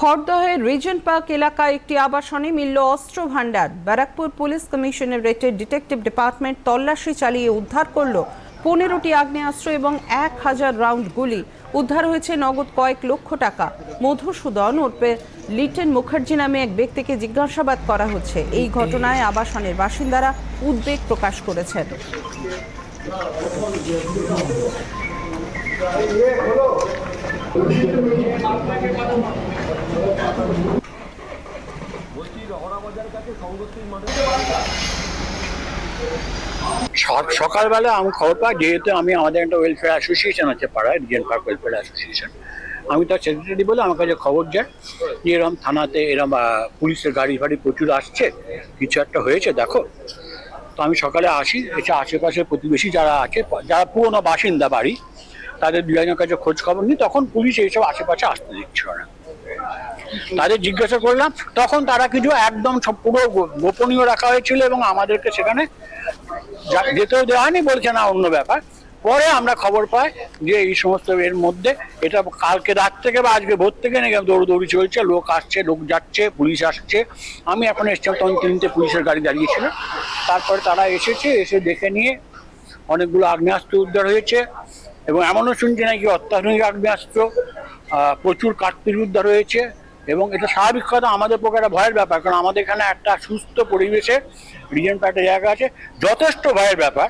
খড়দহের reason park এলাকায় একটি আবাসনে মিলল অস্ত্র ভাণ্ডার। ব্যারাকপুর পুলিশ কমিশনের কমিশনারেটের ডিটেকটিভ ডিপার্টমেন্ট তল্লাশি চালিয়ে উদ্ধার করল পনেরোটি আগ্নেয়াস্ত্র এবং এক হাজার রাউন্ড গুলি। উদ্ধার হয়েছে নগদ কয়েক লক্ষ টাকা। মধুসূদন ওরপে লিটেন মুখার্জি নামে এক ব্যক্তিকে জিজ্ঞাসাবাদ করা হচ্ছে। এই ঘটনায় আবাসনের বাসিন্দারা উদ্বেগ প্রকাশ করেছেন। সকালবেলা আমি খবর পাই, যেহেতু আমি আমাদের একটা ওয়েলফেয়ার অ্যাসোসিয়েশন আছে পাড়ায় রিজেন পার্ক ওয়েলফেয়ার অ্যাসোসিয়েশন আমি তার সেক্রেটারি বলে আমার কাছে খবর যায় যে এরম থানাতে এরম পুলিশের গাড়ি ফাড়ি প্রচুর আসছে, কিছু একটা হয়েছে, দেখো। তো আমি সকালে আসি, এসে আশেপাশে প্রতিবেশী যারা আছে, যারা পুরোনো বাসিন্দা বাড়ি তাদের একজনের কাছে খোঁজ খবর নিই তখন পুলিশ এইসব আশেপাশে আসতে দিচ্ছিল না। তাদের জিজ্ঞাসা করলাম, তখন তারা কিছু একদম পুরো গোপনীয় রাখা হয়েছিল এবং আমাদেরকে সেখানে যেতেও দেওয়া হয়নি, বলছে না, অন্য ব্যাপার। পরে আমরা খবর পাই যে এই সমস্ত এর মধ্যে এটা কালকে রাত থেকে বা আজকে ভোর থেকে নাকি দৌড়দৌড়ি চলছে, লোক আসছে, লোক যাচ্ছে, পুলিশ আসছে। আমি এখন এসেছিলাম তখন তিনটে পুলিশের গাড়ি দাঁড়িয়েছিল। তারপরে তারা এসেছে, এসে দেখে নিয়ে অনেকগুলো আগ্নেয়াস্ত্র উদ্ধার হয়েছে। এবং এমনও শুনছি নাকি অত্যাধুনিক আগ্নেয়াস্ত্র প্রচুর কাঠপির উদ্ধার রয়েছে এবং এটা স্বাভাবিক কথা, আমাদের পক্ষে একটা ভয়ের ব্যাপার। কারণ আমাদের এখানে একটা সুস্থ পরিবেশে রিজেন্ট একটা জায়গা আছে, যথেষ্ট ভয়ের ব্যাপার।